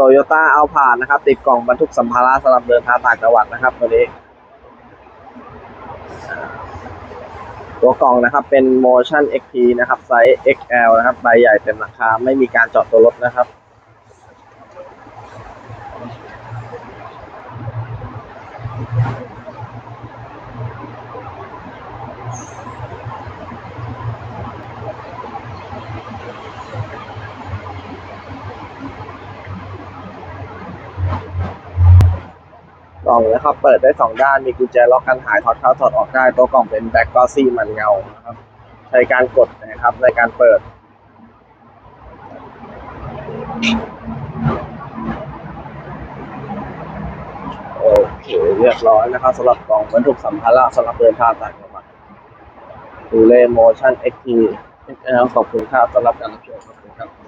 โตโยต้าเอาผ่านนะครับ ติดกล่องบรรทุกสัมภาระสำหรับเดินทางต่างจังหวัดนะครับตัวนี้ ตัวกล่องนะครับเป็น motion xp นะครับไซส์ XL นะครับใบใหญ่เต็มราคาไม่มีการเจาะตัวรถนะครับ กล่องนะครับ เปิดได้สองด้าน มีกุญแจล็อกกันหายถอดเข้าถอดออกได้ ตัวกล่องเป็นแบ็กกอซี่มันเงานะครับ ใช้การกดนะครับในการเปิด โอเคเรียบร้อยนะครับสำหรับกล่องบรรทุกสัมภาระสำหรับเดินทางต่างจังหวัดดูเลโมชั่นเอ็กทีขอบคุณครับสำหรับการรับชมขอบคุณครับ